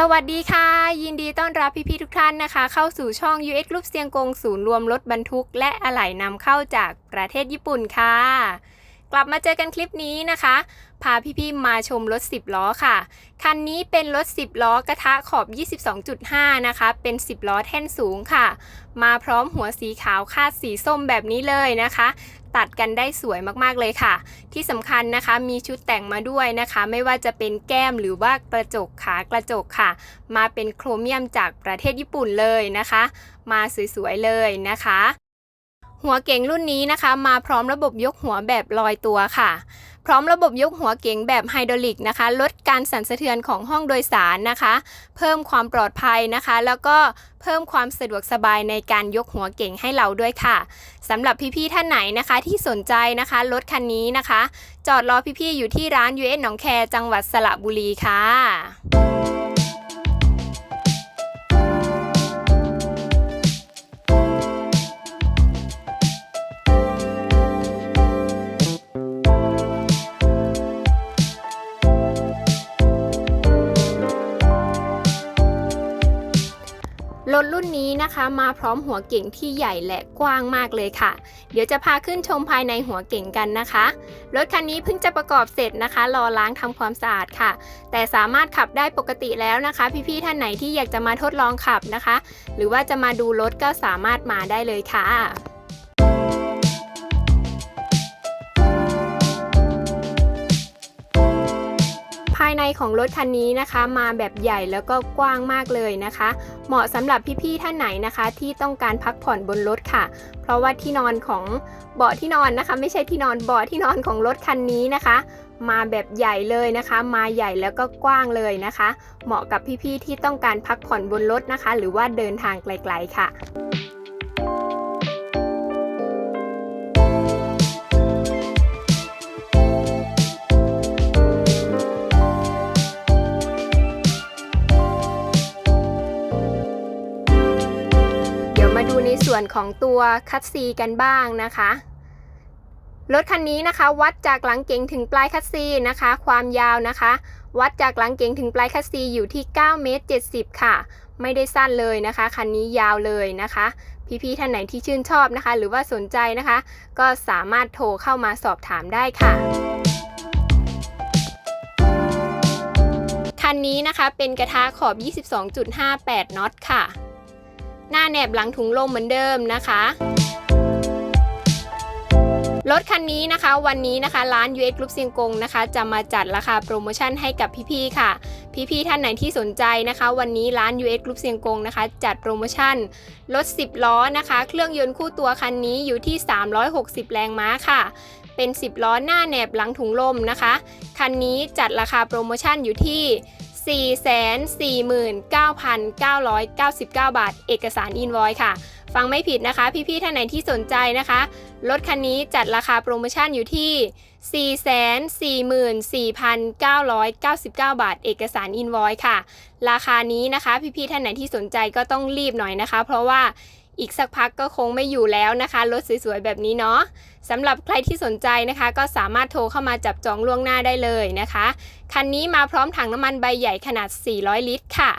สวัสดีค่ะ ยินดีต้อนรับพี่ๆทุกท่านนะคะ เข้าสู่ช่อง UX Group เซียงกงศูนย์รวมรถบรรทุก และอะไหล่นำเข้าจากประเทศญี่ปุ่นค่ะ กลับมาเจอกันคลิปนี้นะคะ พาพี่ๆมาชมรถ 10 ล้อค่ะ คันนี้เป็นรถ 10 ล้อกระทะขอบ 22.5 นะคะ เป็น 10 ล้อแท่นสูงค่ะ มาพร้อมหัวสีขาวคาดสีส้มแบบนี้เลยนะคะ ตัดกันได้สวยมากๆเลยค่ะ ที่สำคัญนะคะมีชุดแต่งมาด้วยนะคะ ไม่ว่าจะเป็นแก้มหรือว่ากระจกขากระจกค่ะ มาเป็นโครเมียมจากประเทศญี่ปุ่นเลยนะคะ มาสวยๆเลยนะคะ หัวเก๋งรุ่นนี้นะคะ มาพร้อมระบบยกหัวแบบลอยตัวค่ะพร้อมระบบยกหัวเก๋งแบบไฮดรอลิกนะคะ ลดการสั่นสะเทือนของห้องโดยสารนะคะ เพิ่มความปลอดภัยนะคะ แล้วก็ พิ่มความสะดวกสบายในการยกหัวเก่งให้เราด้วยค่ะสำหรับพี่ๆท่านไหนนะคะที่สนใจนะคะรถคันนี้นะคะ จอดรอพี่ๆอยู่ที่ร้าน US หนองแคจังหวัดสระบุรีค่ะ นี้นะคะมาพร้อมหัวเก่งที่ใหญ่และกว้างมากเลยค่ะ เดี๋ยวจะพาขึ้นชมภายในหัวเก่งกันนะคะ รถคันนี้เพิ่งจะประกอบเสร็จนะคะ รอล้างทำความสะอาดค่ะ แต่สามารถขับได้ปกติแล้วนะคะ พี่ๆท่านไหนที่อยากจะมาทดลองขับนะคะ หรือว่าจะมาดูรถก็สามารถมาได้เลยค่ะายในของรถคันนี้นะคะ มาแบบใหญ่แล้วก็กว้างมากเลยนะคะ เหมาะสำหรับพี่ๆท่านไหนนะคะ ที่ต้องการพักผ่อนบนรถค่ะ เพราะว่าที่นอนของเบาะที่นอนนะคะ ไม่ใช่ที่นอนเบาะที่นอนของรถคันนี้นะคะ มาแบบใหญ่เลยนะคะ มาใหญ่แล้วก็กว้างเลยนะคะ เหมาะกับพี่ๆที่ต้องการพักผ่อนบนรถนะคะ หรือว่าเดินทางไกล ๆ ค่ะ ส่วนของตัวคัตซีกันบ้างนะคะ รถคันนี้นะคะ วัดจากหลังเก๋งถึงปลายคัตซีนะคะ ความยาวนะคะ วัดจากหลังเก๋งถึงปลายคัตซีอยู่ที่9เมตร70 ค่ะ ไม่ได้สั้นเลยนะคะ คันนี้ยาวเลยนะคะพี่ๆท่านไหนที่ชื่นชอบนะคะ หรือว่าสนใจนะคะ ก็สามารถโทรเข้ามาสอบถามได้ค่ะคันนี้นะคะเป็นกระทะขอบ 22.58 น็อตค่ะ หน้าแหนบหลังถุงลมเหมือนเดิมนะคะรถคันนี้นะคะวันนี้นะคะร้าน US Group เซียงกงนะคะ จะมาจัดราคาโปรโมชั่นให้กับพี่ๆค่ะ พี่ๆท่านไหนที่สนใจนะคะ วันนี้ร้าน US Group เซียงกงนะคะ จัดโปรโมชั่นรถ 10 ล้อนะคะ เครื่องยนต์คู่ตัวคันนี้อยู่ที่ 360 แรงม้าค่ะ เป็น 10 ล้อหน้าแหนบหลังถุงลมนะคะ คันนี้จัดราคาโปรโมชั่นอยู่ที่ 449,999 บาท เอกสารอินวอยค่ะ ฟังไม่ผิดนะคะ พี่ๆท่านไหนที่สนใจนะคะ รถคันนี้จัดราคาโปรโมชั่นอยู่ที่ 444,999 บาท เอกสารอินวอยค่ะ ราคานี้นะคะ พี่ๆท่านไหนที่สนใจก็ต้องรีบหน่อยนะคะ เพราะว่า อีกสักพักก็คงไม่อยู่แล้วนะคะรถสวยๆแบบนี้เนาะสำหรับใครที่สนใจนะคะ ก็สามารถโทรเข้ามาจับจองล่วงหน้าได้เลยนะคะ คันนี้มาพร้อมถังน้ำมันใบใหญ่ขนาด 400 ลิตรค่ะ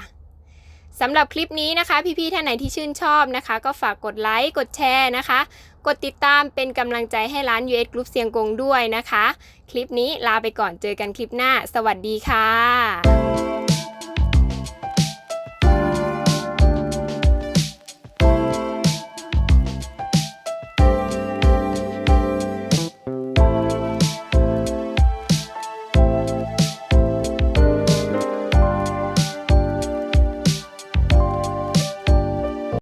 สำหรับคลิปนี้นะคะ พี่ๆท่านไหนที่ชื่นชอบนะคะ ก็ฝากกดไลค์กดแชร์นะคะ กดติดตามเป็นกำลังใจให้ร้าน US Group เซียงกงด้วยนะคะ คลิปนี้ลาไปก่อนเจอกันคลิปหน้า สวัสดีค่ะ